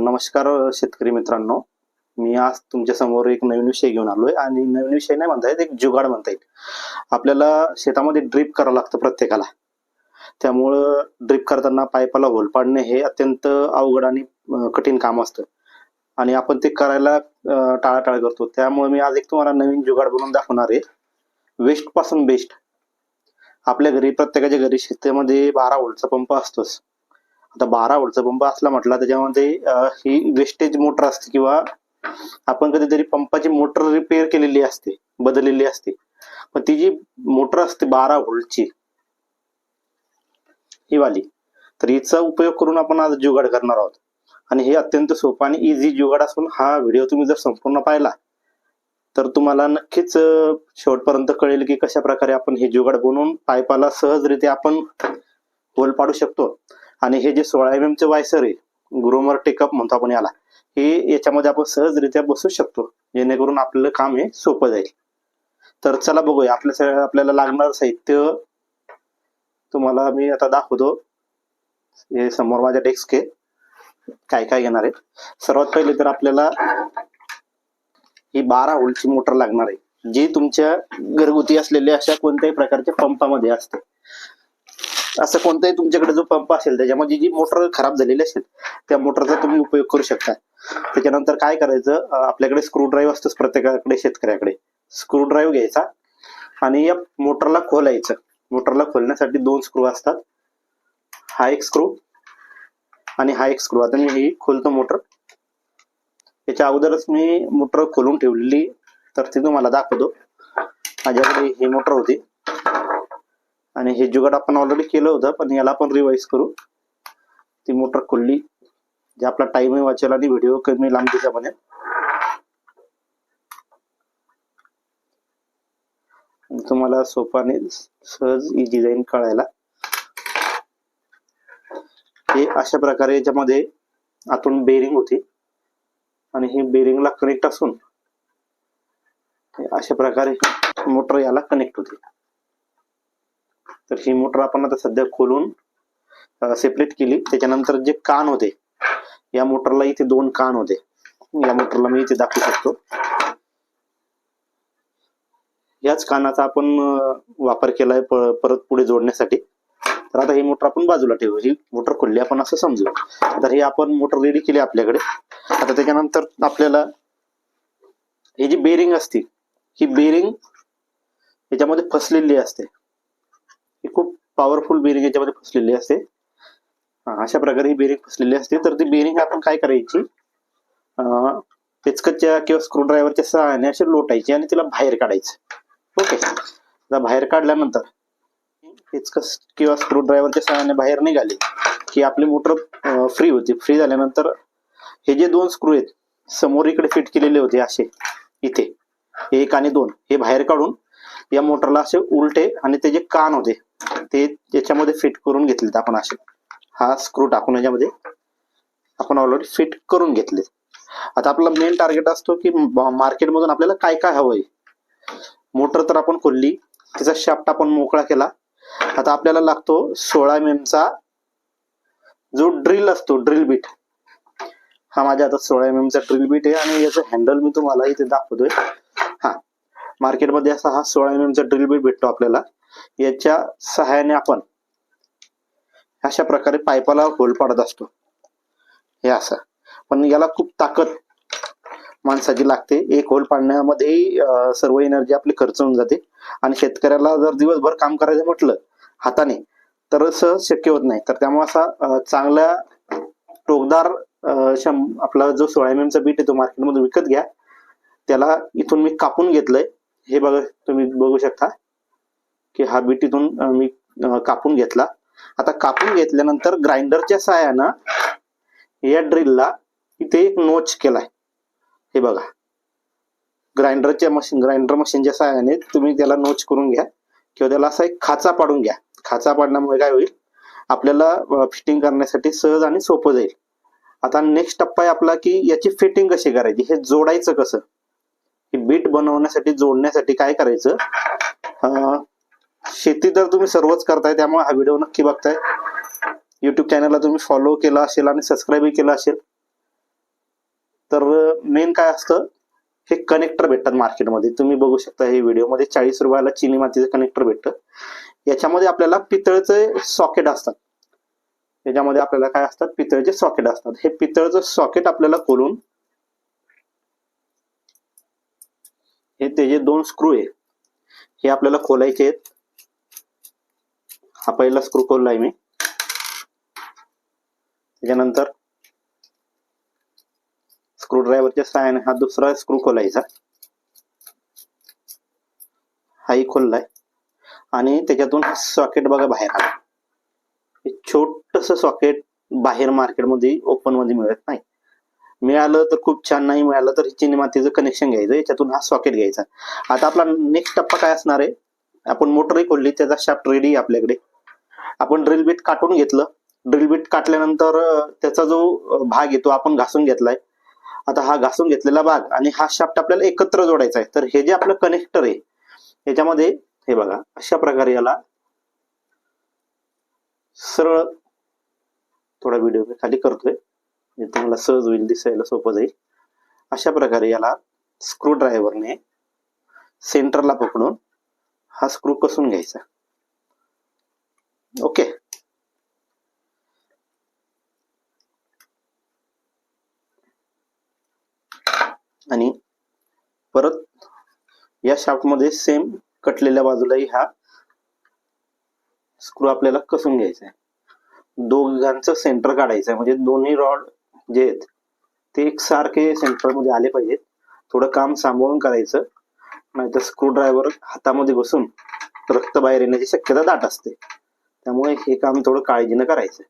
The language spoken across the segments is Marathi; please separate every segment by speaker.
Speaker 1: नमस्कार शेतकरी मित्रांनो. मी आज तुमच्यासमोर एक नवीन विषय घेऊन आलोय आणि नवीन विषय नाही म्हणता येत एक जुगाड म्हणता येईल. आपल्याला शेतामध्ये ड्रीप करावं लागतं प्रत्येकाला. त्यामुळं ड्रीप करताना पायपाला होल पाडणे हे अत्यंत अवघड आणि कठीण काम असतं. आणि आपण ते करायला टाळाटाळ करतो. त्यामुळे मी आज एक तुम्हाला नवीन जुगाड बनवून दाखवणार आहे. वेस्टपासून बेस्ट आपल्या घरी प्रत्येकाच्या घरी शेतामध्ये बारा वोल्टचा पंप असतोच. आता बारा वोल्टचा पंप असला म्हटला त्याच्यामध्ये ही वेस्टेज मोटर असते किंवा आपण कधीतरी पंपाची मोटर रिपेअर केलेली असते बदललेली असते. पण ती जी मोटर असते बारा व्होल्टची ही वाली तर हिचा उपयोग करून आपण आज जुगाड करणार आहोत. आणि हे अत्यंत सोपं आणि इझी जुगाड असून हा व्हिडिओ तुम्ही जर संपूर्ण पाहिला तर तुम्हाला नक्कीच शेवटपर्यंत कळेल की कशा प्रकारे आपण हे जुगाड बनवून पायपाला सहजरित्या आपण होल पाडू शकतो. आणि हे जे सोळा एम एमचे वायसर आहे ग्रोमर टेकअप म्हणतो आपण याला हे याच्यामध्ये आपण सहजरित्या बसू शकतो जेणेकरून आपलं काम हे सोपं जाईल. तर चला बघूया आपल्या आपल्याला लागणार साहित्य तुम्हाला मी आता दाखवतो. हे समोर माझ्या डेस्क आहे. काय काय घेणार आहे सर्वात पहिले तर आपल्याला ही बारा होलची मोटर लागणार आहे जी तुमच्या घरगुती असलेल्या अशा कोणत्याही प्रकारच्या पंपामध्ये असते. असं कोणताही तुमच्याकडे जो पंप असेल त्याच्यामध्ये जी मोटर खराब झालेली असेल त्या मोटरचा तुम्ही उपयोग करू शकता. त्याच्यानंतर काय करायचं आपल्याकडे स्क्रू ड्राईव्ह असतोच प्रत्येकाकडे शेतकऱ्याकडे. स्क्रू ड्राईव्ह घ्यायचा आणि या मोटरला खोलायचं. मोटरला खोलण्यासाठी दोन स्क्रू असतात. हा एक स्क्रू आणि हा एक स्क्रू आता मी ही खोलतो मोटर. याच्या अगोदरच मी मोटर खोलून ठेवलेली तर ती तुम्हाला दाखवतो. माझ्याकडे ही मोटर होती. आणि हे जुगाड आपण ऑलरेडी केलं होतं पण याला आपण रिवाइज करू. ती मोटर खोलली. जे आपला टाइमही वाचेल आणि व्हिडिओ कमी लांबीचा बनेल तुम्हाला सोपाने सहज ही डिझाईन कळायला. अशा प्रकारे याच्यामध्ये आतून बेरिंग होती. आणि हे बेरिंगला कनेक्ट असून अशा प्रकारे मोटर याला कनेक्ट होते. तर ही मोटर आपण आता सध्या खोलून सेपरेट केली. त्याच्यानंतर जे कान होते या मोटरला इथे दोन कान होते. या मोटरला मी इथे दाखवू शकतो. याच कानाचा आपण वापर केलाय परत पुढे जोडण्यासाठी. तर आता ही मोटर आपण बाजूला ठेवू ही मोटर खोलली आपण असं समजू तर ही आपण मोटर रेडी केली आपल्याकडे. आता त्याच्यानंतर आपल्याला ही जी बेरिंग असते ही बेरिंग याच्यामध्ये फसलेली असते. ही खूप पॉवरफुल बेरिंग याच्यामध्ये फसलेली असते. अशा प्रकारे ही बेरिंग फसलेली असते. तर ती बेरिंग आपण काय करायची? पेचकच्या किंवा स्क्रू ड्रायव्हरच्या सहाय्याने अशी लोटायची आणि तिला बाहेर काढायचं. ओके. बाहेर काढल्यानंतर पेचकस किंवा स्क्रूड्रायव्हरच्या सहाय्याने बाहेर निघाली की आपली मोटर फ्री होती. फ्री झाल्यानंतर हे जे दोन स्क्रू आहेत समोर इकडे फिट केलेले होते असे इथे एक आणि दोन हे बाहेर काढून या मोटरला असे उलटे आणि ते जे कान होते ते याच्यामध्ये फिट करून घेतलेत आपण असे. हा स्क्रू टाकून याच्यामध्ये आपण ऑलरेडी फिट करून घेतले. आता आपला मेन टार्गेट असतो की मार्केटमधून आपल्याला काय काय हवंय? मोटर तर आपण खोलली तिचा शाफ्ट आपण मोकळा केला आता आपल्याला लागतो सोळा एम चा जो ड्रिल असतो ड्रिल बीट हा माझ्या आता सोळा एम चा ड्रिल बीट आहे आणि याचं हँडल मी तुम्हाला इथे दाखवतोय. हा. मार्केटमध्ये असा हा सोळा एम चा ड्रिल बीट भेटतो आपल्याला. याच्या सहाय्याने आपण अशा प्रकारे पाईपाला होल पाडत असतो. हे असं. पण याला खूप ताकद माणसाची लागते. एक होल पाडण्यामध्ये सर्व एनर्जी आपली खर्च होऊन जाते. आणि शेतकऱ्याला जर दिवसभर काम करायचं म्हटलं हाताने तर सहज शक्य होत नाही. तर त्यामुळे असा चांगल्या टोकदार आपला जो सोळा एम चा बीट आहे तो मार्केटमध्ये विकत घ्या. त्याला इथून मी कापून घेतलंय. हे बघा तुम्ही बघू शकता की हा बीट इथून मी कापून घेतला. आता कापून घेतल्यानंतर ग्राइंडरच्या सहाय्यानं या ड्रिलला इथे एक नोच केलाय. हे बघा. ग्राइंडरच्या मशीन ग्राइंडर मशीनच्या सहाय्याने तुम्ही त्याला नोच करून घ्या किंवा त्याला असा एक खाचा पाडून घ्या. खाचा पाडण्यामुळे काय होईल? आपल्याला फिटिंग करण्यासाठी सहज आणि सोपं जाईल. आता नेक्स्ट टप्पा आहे आपला की याची फिटिंग कशी करायची? हे जोडायचं कसं? बीट बनवण्यासाठी जोडण्यासाठी काय करायचं? शेती तर तुम्ही सर्वच करताय त्यामुळे हा व्हिडिओ नक्की बघताय. युट्यूब चॅनलला तुम्ही फॉलो केला असेल आणि सबस्क्राईबही केला असेल. तर मेन काय असतं हे कनेक्टर भेटतात मार्केटमध्ये तुम्ही बघू शकता हे व्हिडिओमध्ये चाळीस रुपयाला चिनी मातीचं कनेक्टर भेटतं. याच्यामध्ये आपल्याला पितळचे सॉकेट असतात. याच्यामध्ये आपल्याला काय असतात पितळचे सॉकेट असतात. हे पितळचं सॉकेट आपल्याला खोलून हे त्याचे दोन स्क्रू आहे हे आपल्याला खोलायचे आहेत. हा पहिला स्क्रू खोललाय मी. त्याच्यानंतर स्क्रू ड्रायव्हरच्या सहाय्याने हा दुसरा स्क्रू खोलायचा. हाही खोललाय. आणि त्याच्यातून सॉकेट बघा बाहेर आला. छोटस सॉकेट बाहेर मार्केटमध्ये ओपनमध्ये मिळत नाही. मिळालं तर खूप छान नाही मिळालं तर चिनी मातीचं कनेक्शन घ्यायचं. याच्यातून हा सॉकेट घ्यायचा. आता आपला नेक्स्ट टप्पा काय असणार आहे? आपण मोटरही खोलली त्याचा शाफ्ट रेडी आपल्याकडे. आपण ड्रिल बीट काटून घेतलं. ड्रिल बीट काटल्यानंतर त्याचा जो भाग आहे तो आपण घासून घेतलाय. आता हा घासून घेतलेला भाग आणि हा शाफ्ट आपल्याला एकत्र जोडायचा आहे. तर हे जे आपलं कनेक्टर आहे याच्यामध्ये हे बघा अशा प्रकारे याला सरळ थोडा व्हिडिओ मी खाली करतोय. म्हणजे तुम्हाला सहज होईल दिसायला सोपं जाईल. अशा प्रकारे याला स्क्रू ड्रायव्हरने सेंटरला पकडून हा स्क्रू कसून घ्यायचा. ओके आणि परत या शाफ्टमध्ये सेम कटलेल्या बाजूलाही हा स्क्रू आपल्याला कसून घ्यायचा आहे. दोघांचं सेंटर काढायचं आहे. म्हणजे दोन्ही रॉड जे आहेत ते एकसारखे सेंटरमध्ये आले पाहिजेत. थोडं काम सांभाळून करायचं. नाहीतर स्क्रू ड्रायव्हर हातामध्ये बसून रक्त बाहेर येण्याची शक्यता दाट असते. त्यामुळे हे काम थोडं काळजीनं करायचं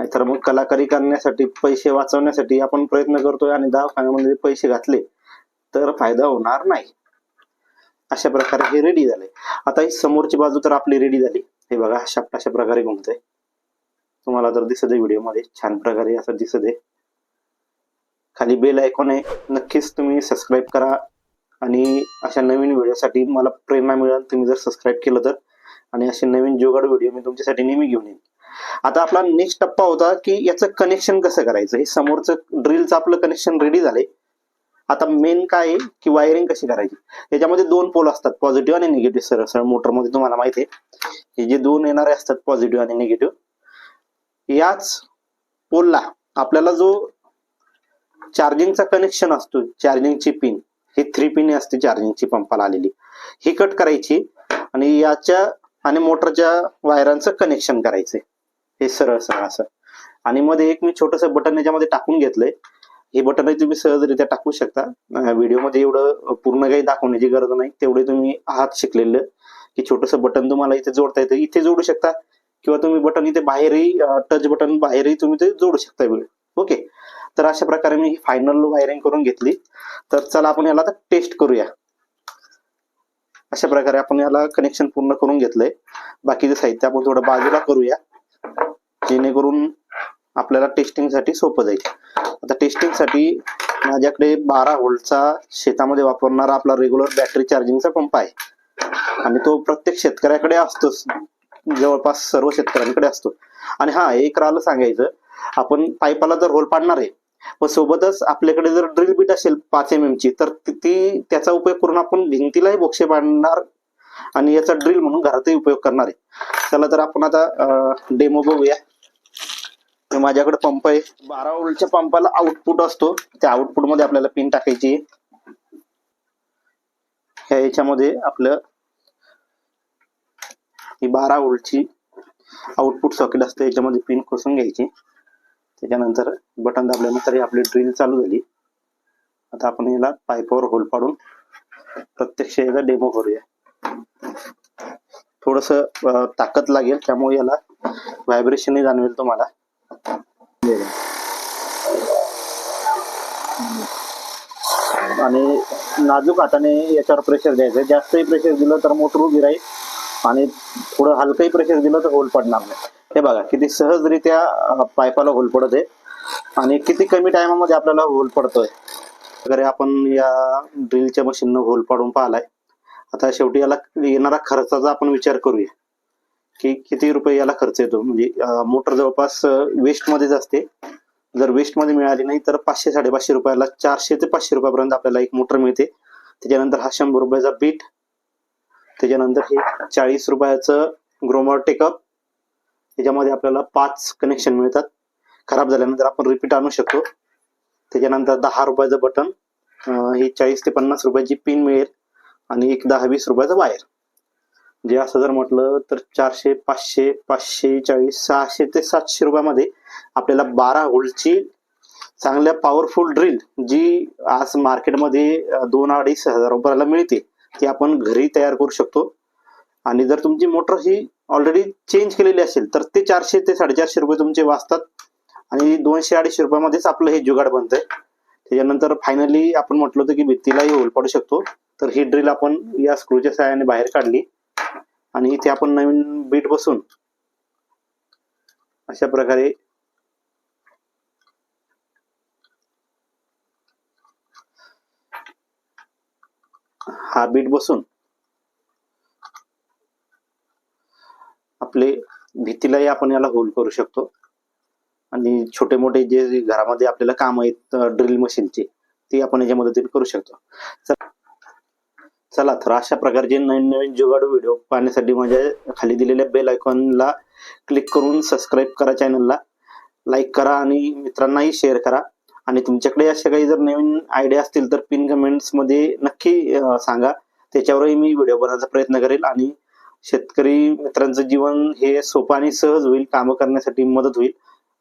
Speaker 1: नाहीतर मग कलाकारी करण्यासाठी पैसे वाचवण्यासाठी आपण प्रयत्न करतोय आणि दवाखान्यामध्ये पैसे घातले तर फायदा होणार नाही. अशा प्रकारे हे रेडी झाले. आता ही समोरची बाजू तर आपली रेडी झाली. हे बघा हा अशा प्रकारे घुमतोय. तुम्हाला तर दिसत आहे व्हिडिओमध्ये छान प्रकारे असं दिसत आहे खाली बेल ऐकून आहे. नक्कीच तुम्ही सबस्क्राईब करा आणि अशा नवीन व्हिडिओसाठी मला प्रेरणा मिळेल. तुम्ही जर सबस्क्राईब केलं तर. आणि असे नवीन जोगाड व्हिडिओ मी तुमच्यासाठी नेहमी घेऊन येईन. आता आपला नेक्स्ट टप्पा होता की याचं कनेक्शन कसं करायचं? हे समोरचं ड्रिलचं आपलं कनेक्शन रेडी झालंय. आता मेन काय आहे की वायरिंग कशी करायची? याच्यामध्ये दोन पोल असतात पॉझिटिव्ह आणि निगेटिव्ह सरळ सरळ मोटरमध्ये तुम्हाला माहिती आहे. हे जे दोन येणारे असतात पॉझिटिव्ह आणि निगेटिव्ह याच पोलला आपल्याला जो चार्जिंगचा कनेक्शन असतो चार्जिंगची पिन हे थ्री पिन असते चार्जिंगची पंपाला आलेली. ही कट करायची आणि याच्या आणि मोटरच्या वायरांचं कनेक्शन करायचंय. हे सरळ सरळ असं. आणि मध्ये एक मी छोटस बटन याच्यामध्ये टाकून घेतलंय. हे बटनही तुम्ही सहजरित्या टाकू शकता. व्हिडिओमध्ये एवढं पूर्ण काही दाखवण्याची गरज नाही. तेवढे तुम्ही आहात शिकलेलं. की छोटस बटन तुम्हाला इथे जोडता येतं. इथे जोडू शकता. किंवा तुम्ही बटन इथे बाहेरही टच बटन बाहेरही तुम्ही ते जोडू शकता ओके? तर अशा प्रकारे मी फायनल वायरिंग करून घेतली. तर चला आपण याला आता टेस्ट करूया. अशा प्रकारे आपण याला कनेक्शन पूर्ण करून घेतलंय. बाकीचं साहित्य आपण थोडं बाजूला करूया. जेणेकरून आपल्याला टेस्टिंगसाठी सोपं जाईल. आता टेस्टिंगसाठी माझ्याकडे बारा व्होल्टचा शेतामध्ये वापरणारा आपला रेग्युलर बॅटरी चार्जिंगचा पंप आहे. आणि तो प्रत्येक शेतकऱ्याकडे असतोच. जवळपास सर्व शेतकऱ्यांकडे असतो. आणि हा एक राहिलं सांगायचं. आपण पाईपाला जर होल पाडणार आहे व सोबतच आपल्याकडे जर ड्रिल बीट असेल पाच एम ची तर ती- ती त्याचा उपयोग करून आपण भिंतीलाही बोक्षे पाडणार आणि याचा ड्रिल म्हणून घरातही उपयोग करणार आहे. चला तर आपण आता डेमो बघूया. माझ्याकडे पंप आहे. बारा वोल्टच्या पंपाला आउटपुट असतो. त्या आउटपुटमध्ये आपल्याला पिन टाकायची ह्या याच्यामध्ये आपलं ही बारा वोल्टची आउटपुट सॉकेट असते. याच्यामध्ये पिन खोसून घ्यायची. त्याच्यानंतर बटन दाबल्यानंतर ही आपली ड्रिल चालू झाली. आता आपण याला पाईपावर होल पाडून प्रत्यक्ष याचा डेमो करूया. थोडस ताकद लागेल. त्यामुळे याला व्हायब्रेशनही जाणवेल तुम्हाला. आणि नाजूक हाताने याच्यावर प्रेशर द्यायचं जास्तही प्रेशर दिलं तर मोटर उभी राहील आणि थोडं हलकंही प्रेशर दिलं तर होल पडणार नाही. हे बघा किती सहजरित्या पायपाला पाईपाला होल पडत आहे आणि किती कमी टायमामध्ये आपल्याला होल पडतोय. वगैरे आपण या ड्रिलच्या मशीननं होल पाडून पाहिलाय. आता शेवटी याला येणारा खर्चाचा आपण विचार करूया. की किती रुपये याला खर्च येतो? म्हणजे मोटर जवळपास वेस्टमध्येच असते. जर वेस्टमध्ये मिळाली नाही तर पाचशे साडेपाचशे रुपयाला चारशे ते पाचशे रुपयापर्यंत आपल्याला एक मोटर मिळते. त्याच्यानंतर हा शंभर रुपयाचा बीट त्याच्यानंतर हे चाळीस रुपयाचं ग्रोमर टेकअप त्याच्यामध्ये आपल्याला पाच कनेक्शन मिळतात. खराब झाल्यानंतर आपण रिपीट आणू शकतो. त्याच्यानंतर दहा रुपयाचं बटन ही चाळीस ते पन्नास रुपयाची पिन मिळेल. आणि एक दहा वीस रुपयाचं वायर जे असं जर म्हटलं तर चारशे पाचशे पाचशे चाळीस सहाशे ते सातशे रुपयामध्ये आपल्याला बारा होल्डची चांगल्या पॉवरफुल ड्रिल जी आज मार्केटमध्ये दोन अडीच हजार रुपयाला मिळते ती आपण घरी तयार करू शकतो. आणि जर तुमची मोटर ही ऑलरेडी चेंज केलेली असेल तर ते चारशे ते साडेचारशे रुपये तुमचे वाचतात. आणि दोनशे अडीचशे रुपयामध्येच आपलं हे जुगाड बनतंय. त्याच्यानंतर फायनली आपण म्हटलं होतं की भित्तीलाही होल पडू शकतो. तर ही ड्रिल आपण या स्क्रूच्या सहाय्याने बाहेर काढली. आणि इथे आपण नवीन बीट बसून अशा प्रकारे हा बीट बसून आपले भीतीलाही आपण याला होल करू शकतो. आणि छोटे मोठे जे घरामध्ये आपल्याला काम आहेत ड्रिल मशीनचे ते आपण याच्या मदतीने करू शकतो. चला तर अशा प्रकारचे नवीन नवीन जुगाडू व्हिडिओ पाहण्यासाठी माझ्या खाली दिलेल्या बेल आयकॉनला क्लिक करून सबस्क्राईब करा चॅनलला लाईक करा आणि मित्रांनाही शेअर करा. आणि तुमच्याकडे अशा काही जर नवीन आयडिया असतील तर पिन कमेंट्समध्ये नक्की सांगा. त्याच्यावरही मी व्हिडिओ बनवण्याचा प्रयत्न करेल आणि शेतकरी मित्रांचं जीवन हे सोपं आणि सहज होईल. कामं करण्यासाठी मदत होईल.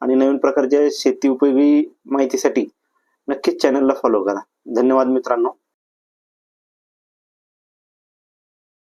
Speaker 1: आणि नवीन प्रकारच्या शेती उपयोगी माहितीसाठी नक्कीच चॅनलला फॉलो करा. धन्यवाद मित्रांनो.